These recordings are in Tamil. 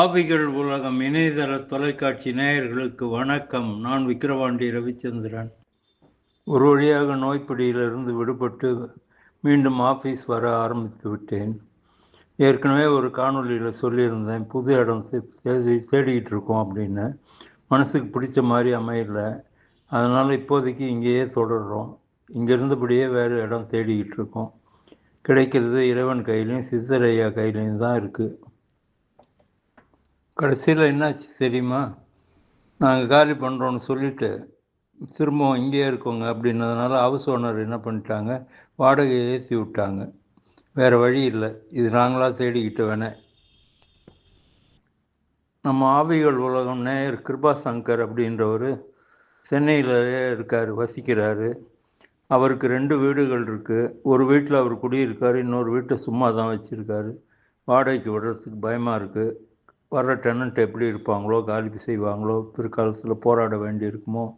ஆவிகள் உலகம் இணையதள தொலைக்காட்சி நேயர்களுக்கு வணக்கம். நான் விக்கிரவாண்டி ரவிச்சந்திரன். ஒரு வழியாக நோய்ப்பிடியிலிருந்து விடுபட்டு மீண்டும் ஆஃபீஸ் வர ஆரம்பித்து விட்டேன். ஏற்கனவே ஒரு காணொலியில் சொல்லியிருந்தேன் புது இடம் தேடி தேடிக்கிட்டு இருக்கோம் அப்படின்னு. மனசுக்கு பிடிச்ச மாதிரி அமையல. அதனால் இப்போதைக்கு இங்கேயே தொடர்றோம். இங்கே இருந்தபடியே வேறு இடம் தேடிக்கிட்டு இருக்கோம். கிடைக்கிறது இறைவன் கையிலையும் சித்தரையா கையிலையும் தான் இருக்குது கடைசியில் என்னாச்சு தெரியுமா? நாங்கள் காலி பண்ணுறோன்னு சொல்லிட்டு திரும்பவும் இங்கேயே இருக்கோங்க அப்படின்னதுனால ஹவுஸ் ஓனர் என்ன பண்ணிட்டாங்க? வாடகையை ஏற்றி விட்டாங்க. வேறு வழி இல்லை. இது நாங்களாக தேடிக்கிட்டு வேணே. நம்ம ஆவிகள் உலகம் நேயர் கிருபா சங்கர் அப்படின்றவர் சென்னையிலேயே இருக்கார் வசிக்கிறாரு. அவருக்கு ரெண்டு வீடுகள் இருக்குது ஒரு வீட்டில் அவர் குடியிருக்கார் இன்னொரு வீட்டை சும்மா தான் வச்சுருக்காரு. வாடகைக்கு விடுறதுக்கு பயமாக இருக்குது வர்ற டெனண்ட் எப்படி இருப்பாங்களோ காலி செய்வாங்களோ பிற்காலத்தில் போராட வேண்டி இருக்குமோ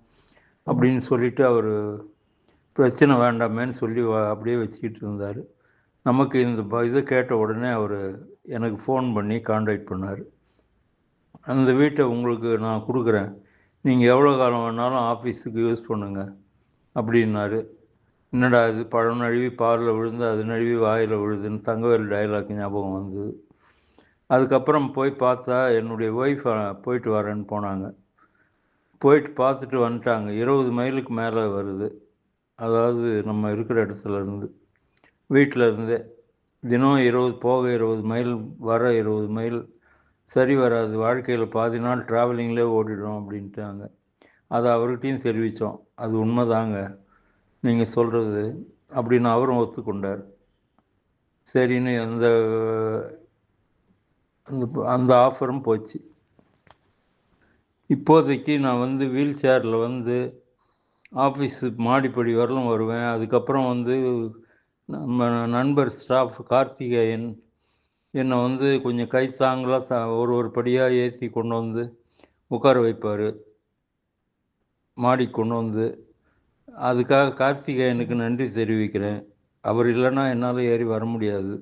அப்படின்னு சொல்லிட்டு அவர் பிரச்சனை வேண்டாமேன்னு சொல்லி அப்படியே வச்சுக்கிட்டு இருந்தார். நமக்கு இந்த ப- இதை கேட்ட உடனே அவர் எனக்கு ஃபோன் பண்ணி காண்டாக்ட் பண்ணார். அந்த வீட்டை உங்களுக்கு நான் கொடுக்குறேன். நீங்கள் எவ்வளோ காலம் வேணாலும் ஆஃபீஸுக்கு யூஸ் பண்ணுங்கள் அப்படின்னாரு. என்னடா இது பழம் நழுவி பாலில் விழுந்து அது நழுவி வாயில் விழுதுன்னு தங்கவேல் டயலாக் ஞாபகம் வந்தது. அதுக்கப்புறம் போய் பார்த்தா என்னுடைய ஒய்ஃப் போயிட்டு வரேன்னு போனாங்க. போயிட்டு பார்த்துட்டு வந்துட்டாங்க. இருபது மைலுக்கு மேலே வருது. அதாவது நம்ம இருக்கிற இடத்துலருந்து வீட்டிலருந்தே தினம் இருபது போக இருபது மைல் வர இருபது மைல். சரி வராது. வாழ்க்கையில் பாதி நாள் ட்ராவலிங்லேயே ஓடிடும் அப்படின்ட்டாங்க. அதை அவர்கிட்டையும் தெரிவித்தோம். அது உண்மைதாங்க. நீங்கள் சொல்கிறது அப்படின்னு அவரும் ஒத்துக்கொண்டார். சரின்னு அந்த அந்த அந்த ஆஃபரும் போச்சு. இப்போதைக்கு நான் வந்து வீல் சேரில் வந்து ஆஃபீஸு மாடிப்படி வரலும் வருவேன். அதுக்கப்புறம் வந்து நம்ம நண்பர் ஸ்டாஃப் கார்த்திகேயன் என்னை வந்து கொஞ்சம் கை தாங்கலாக ஒரு ஒரு படியாக ஏற்றி கொண்டு வந்து உட்கார வைப்பார். மாடி கொண்டு வந்து அதுக்காக கார்த்திகேயனுக்கு நன்றி தெரிவிக்கிறேன். அவர் இல்லைன்னா என்னால் ஏறி வர முடியாது.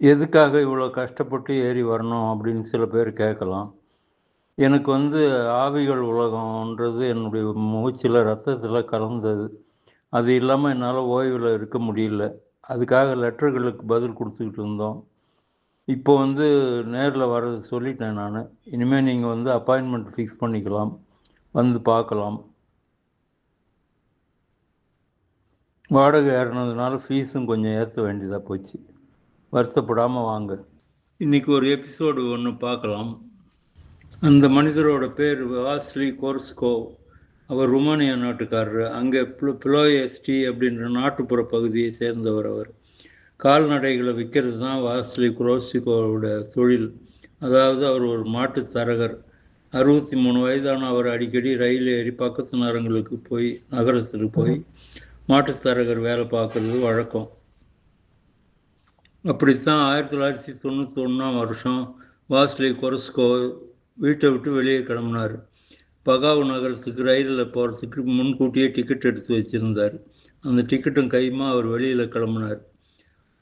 எதுக்காக இவ்வளோ கஷ்டப்பட்டு ஏறி வரணும் அப்படின்னு சில பேர் கேட்கலாம். எனக்கு வந்து ஆவிகள் உலகம்ன்றது என்னுடைய மூச்சில் ரத்தத்தில் கலந்தது. அது இல்லாமல் என்னால் ஓய்வில் இருக்க முடியல. அதுக்காக லெட்டர்களுக்கு பதில் கொடுத்துக்கிட்டு இருந்தோம். இப்போ வந்து நேரில் வர சொல்லிட்டேன் நான். இனிமேல் நீங்கள் வந்து அப்பாயின்மெண்ட் ஃபிக்ஸ் பண்ணிக்கலாம். வந்து பார்க்கலாம். வாடகை ஏறினதுனால ஃபீஸும் கொஞ்சம் ஏற்ற வேண்டியதாக போச்சு. வருத்தப்படாமல் வாங்க. இன்னைக்கு ஒரு எபிசோடு ஒன்று பார்க்கலாம். அந்த மனிதரோட பேர் வாஸ்லி கோர்ஸ்கோ. அவர் ருமானியா நாட்டுக்காரர். அங்கே பிலோஎஸ்டி அப்படின்ற நாட்டுப்புற பகுதியை சேர்ந்தவர் அவர். கால்நடைகளை விற்கிறது தான் வாஸ்லி குரோசிகோவோட தொழில். அதாவது அவர் ஒரு மாட்டு தரகர். அறுபத்தி மூணு வயதான அவர் அடிக்கடி ரயில் ஏறி பக்கத்து நகரங்களுக்கு போய் நகரத்துக்கு போய் மாட்டுத்தரகர் வேலை பார்க்கறது வழக்கம். அப்படித்தான் ஆயிரத்தி தொள்ளாயிரத்தி தொண்ணூற்றி ஒன்றாம் வருஷம் வாஸ்லி கொரஸ்கோ வீட்டை விட்டு வெளியே கிளம்புனார். பகாவு நகரத்துக்கு ரயிலில் போகிறதுக்கு முன்கூட்டியே டிக்கெட் எடுத்து வச்சுருந்தார். அந்த டிக்கெட்டும் கையுமா அவர் வெளியில் கிளம்புனார்.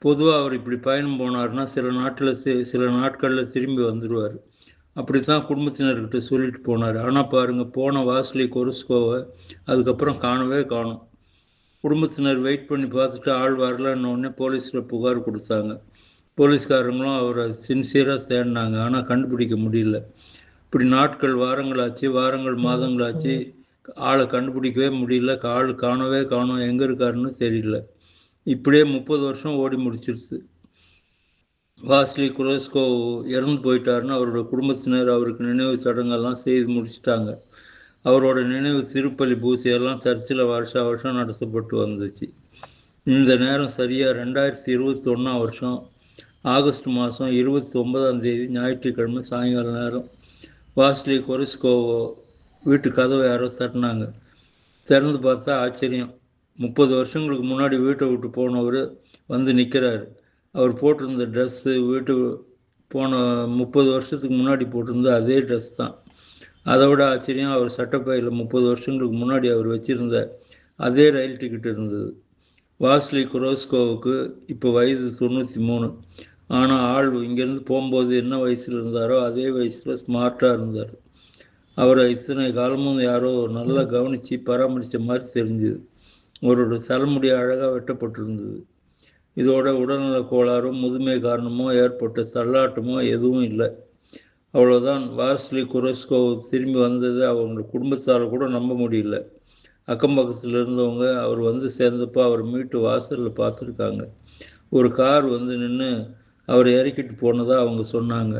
பொதுவாக அவர் இப்படி பயணம் போனார்னா சில நாட்டில் சில நாட்களில் திரும்பி வந்துடுவார் அப்படி தான் குடும்பத்தினர்கிட்ட சொல்லிட்டு போனார். ஆனால் பாருங்கள் போன வாசலி கொரஸ்கோவை அதுக்கப்புறம் காணவே காணும். குடும்பத்தினர் வெயிட் பண்ணி பார்த்துட்டு ஆள் வரலன்னு உடனே போலீஸில் புகார் கொடுத்தாங்க. போலீஸ்காரங்களும் அவரை சின்சியராக தேடினாங்க. ஆனால் கண்டுபிடிக்க முடியல. இப்படி நாட்கள் வாரங்களாச்சு வாரங்கள் மாதங்களாச்சு ஆளை கண்டுபிடிக்கவே முடியல. ஆள் காணவே காணோம். எங்கே இருக்காருன்னு தெரியல. இப்படியே முப்பது வருஷம் ஓடி முடிச்சிருச்சு. வாஸ்லி குரோஸ்கோ இறந்து போயிட்டாருன்னு அவரோட குடும்பத்தினர் அவருக்கு நினைவு சடங்கெல்லாம் செய்து முடிச்சிட்டாங்க. அவரோட நினைவு திருப்பலி பூசையெல்லாம் சர்ச்சில் வருஷா வருஷம் நடத்தப்பட்டு வந்துச்சு. இந்த நேரம் சரியாக ரெண்டாயிரத்தி இருபத்தி ஒன்றாம் வருஷம் ஆகஸ்ட் மாதம் இருபத்தி ஒன்பதாம் தேதி ஞாயிற்றுக்கிழமை சாயங்கால நேரம். வாஸ்லி கொரிஸ்கோவோ வீட்டு கதவை யாரோ தட்டினாங்க. திறந்து பார்த்தா ஆச்சரியம். முப்பது வருஷங்களுக்கு முன்னாடி வீட்டை விட்டு போனவர் வந்து நிற்கிறாரு அவர் போட்டிருந்த ட்ரெஸ்ஸு வீட்டு போன முப்பது வருஷத்துக்கு முன்னாடி போட்டிருந்த அதே ட்ரெஸ் தான். அதை விட ஆச்சரியம் அவர் சட்டப்பையில் முப்பது வருஷங்களுக்கு முன்னாடி அவர் வச்சிருந்த அதே ரயில் டிக்கெட் இருந்தது. வாஸ்லி குரோஸ்கோவுக்கு இப்போ வயது தொண்ணூற்றி மூணு. ஆனால் ஆள் இங்கேருந்து போகும்போது என்ன வயசில் இருந்தாரோ அதே வயசில் ஸ்மார்ட்டாக இருந்தார். அவரை இத்தனை காலமும் யாரோ நல்லா கவனித்து பராமரித்த மாதிரி தெரிஞ்சுது. அவரோட தலைமுடி அழகாக வெட்டப்பட்டிருந்தது. இதோட உடல்நல கோளாறும் முதுமை காரணமோ ஏற்பட்ட தள்ளாட்டமோ எதுவும் இல்லை. அவ்வளோதான் வார்ஸ்லி குரஸ்கோ திரும்பி வந்தது அவங்க குடும்பத்தால் கூட நம்ப முடியல. அக்கம் பக்கத்தில் இருந்தவங்க அவர் வந்து சேர்ந்தப்போ அவர் மீட்டு வாசலில் பார்த்துருக்காங்க. ஒரு கார் வந்து நின்று அவர் இறக்கிட்டு போனதாக அவங்க சொன்னாங்க.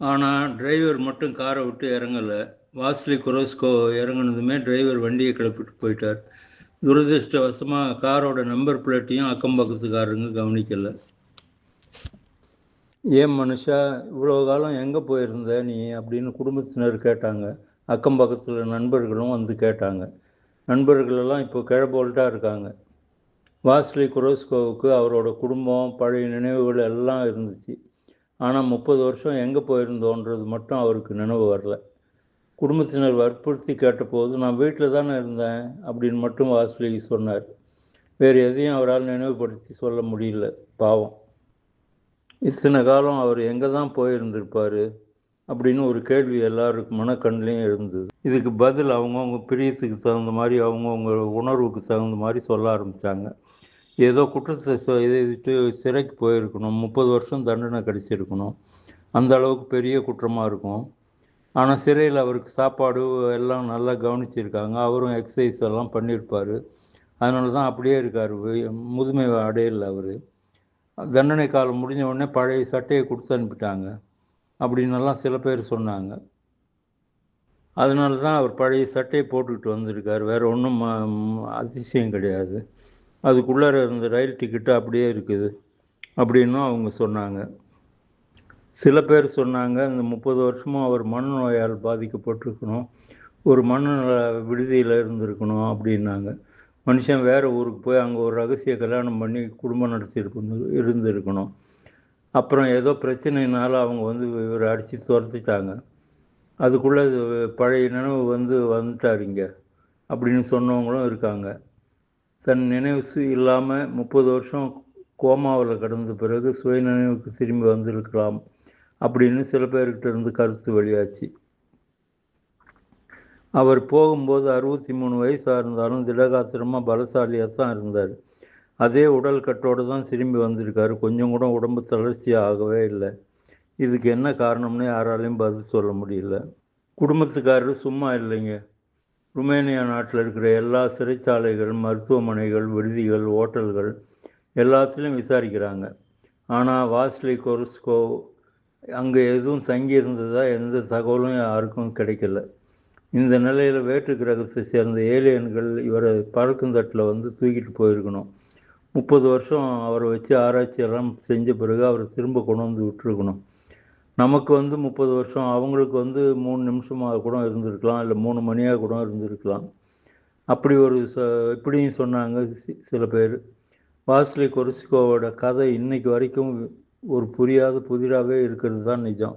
ஆனால் டிரைவர் மட்டும் காரை விட்டு இறங்கலை. வாஸ்லி குரோஸ்கோ இறங்குனதுமே டிரைவர் வண்டியை கிளப்பிட்டு போயிட்டார். துரதிருஷ்டவசமாக காரோட நம்பர் பிளேட்டையும் அக்கம் பக்கத்துக்காரங்க கவனிக்கலை. ஏன் மனுஷா இவ்வளோ காலம் எங்கே போயிருந்த நீ? அப்படின்னு குடும்பத்தினர் கேட்டாங்க. அக்கம் பக்கத்தில் நண்பர்களும் வந்து கேட்டாங்க. நண்பர்களெல்லாம் இப்போ கிழபோல்ட்டாக இருக்காங்க. வாஸ்லி குரோஸ்கோவுக்கு அவரோட குடும்பம் பழைய நினைவுகள் எல்லாம் இருந்துச்சு. ஆனால் முப்பது வருஷம் எங்கே போயிருந்தோன்றது மட்டும் அவருக்கு நினைவு வரல. குடும்பத்தினர் வற்புறுத்தி கேட்டபோது நான் வீட்டில் தானே இருந்தேன் அப்படின்னு மட்டும் வாஸ்லி சொன்னார். வேறு எதையும் அவரால் நினைவுபடுத்தி சொல்ல முடியல பாவம். இத்தனை காலம் அவர் எங்கே தான் போயிருந்திருப்பார் அப்படின்னு ஒரு கேள்வி எல்லாருக்கும் மனக்கண்ணிலையும் இருந்தது இதுக்கு பதில் அவங்கவுங்க பிரியத்துக்கு தகுந்த மாதிரி அவங்கவுங்க உணர்வுக்கு தகுந்த மாதிரி சொல்ல ஆரம்பித்தாங்க ஏதோ குற்றத்தை இது சிறைக்கு போயிருக்கணும். முப்பது வருஷம் தண்டனை கிடச்சிருக்கணும். அந்த அளவுக்கு பெரிய குற்றமாக இருக்கும். ஆனால் சிறையில் அவருக்கு சாப்பாடு எல்லாம் நல்லா கவனிச்சிருக்காங்க. அவரும் எக்ஸசைஸ் எல்லாம் பண்ணியிருப்பார் அதனால தான் அப்படியே இருக்கார். முதுமை அடையல அவர். தண்டனை காலம் முடிஞ்ச உடனே பழைய சட்டையை கொடுத்து அனுப்பிட்டாங்க. அப்படின்னெல்லாம் சில பேர் சொன்னாங்க. அதனால தான் அவர் பழைய சட்டையை போட்டுக்கிட்டு வந்திருக்கார். வேறு ஒன்றும் அதிசயம் கிடையாது. அதுக்குள்ளார இருந்த ரயில் டிக்கெட்டு அப்படியே இருக்குது அப்படின்னும் அவங்க சொன்னாங்க. சில பேர் சொன்னாங்க இந்த முப்பது வருஷமும் அவர் மனநோயால் பாதிக்கப்பட்டிருக்கணும். ஒரு மனநல விடுதியில் இருந்திருக்கணும் அப்படின்னாங்க. மனுஷன் வேறு ஊருக்கு போய் அங்கே ஒரு ரகசிய கல்யாணம் பண்ணி குடும்பம் நடத்தியிருக்கணும் இருந்திருக்கணும். அப்புறம் ஏதோ பிரச்சனைனால அவங்க வந்து இவரை அடித்து துரத்திட்டாங்க. அதுக்குள்ளே பழைய நினைவு வந்து வந்துட்டார் இங்கே. அப்படின்னு சொன்னவங்களும் இருக்காங்க. தன் நினைவு இல்லாமல் முப்பது வருஷம் கோமாவில் கடந்த பிறகு சுய நினைவுக்கு திரும்பி வந்திருக்கலாம் அப்படின்னு சில பேர்கிட்ட இருந்து கருத்து வெளியாச்சு. அவர் போகும்போது அறுபத்தி மூணு வயசாக இருந்தாலும் திடகாத்திரமாக பலசாலியாக தான் இருந்தார். அதே உடல் கட்டோடு தான் திரும்பி வந்திருக்காரு. கொஞ்சம் கூட உடம்பு தளர்ச்சி ஆகவே இல்லை. இதுக்கு என்ன காரணம்னு யாராலையும் பதில் சொல்ல முடியல. குடும்பத்துக்காரர் சும்மா இல்லைங்க. ருமேனியா நாட்டில் இருக்கிற எல்லா சிறைச்சாலைகள் மருத்துவமனைகள் விடுதிகள் ஓட்டல்கள் எல்லாத்துலேயும் விசாரிக்கிறாங்க. ஆனால் வாஸ்லி கொர்ஸ்கோ அங்கே எதுவும் தங்கி இருந்ததா எந்த தகவலும் யாருக்கும் கிடைக்கல. இந்த நிலையில் வேற்று கிரகத்தை சேர்ந்த ஏலியன்கள் இவரை பறக்கும் தட்டில் வந்து தூக்கிட்டு போயிருக்கணும். முப்பது வருஷம் அவரை வச்சு ஆராய்ச்சி எல்லாம் செஞ்ச பிறகு அவரை திரும்ப கொண்டு வந்து விட்டுருக்கணும். நமக்கு வந்து முப்பது வருஷம் அவங்களுக்கு வந்து மூணு நிமிஷமாக கூட இருந்திருக்கலாம் இல்லை மூணு மணியாக கூட இருந்திருக்கலாம். அப்படி ஒரு ச இப்படியும் சொன்னாங்க சில பேர். வாஸ்லி கொரிஸ்கோவோட கதை இன்னைக்கு வரைக்கும் ஒரு புரியாத புதிராகவே இருக்கிறது தான் நிஜம்.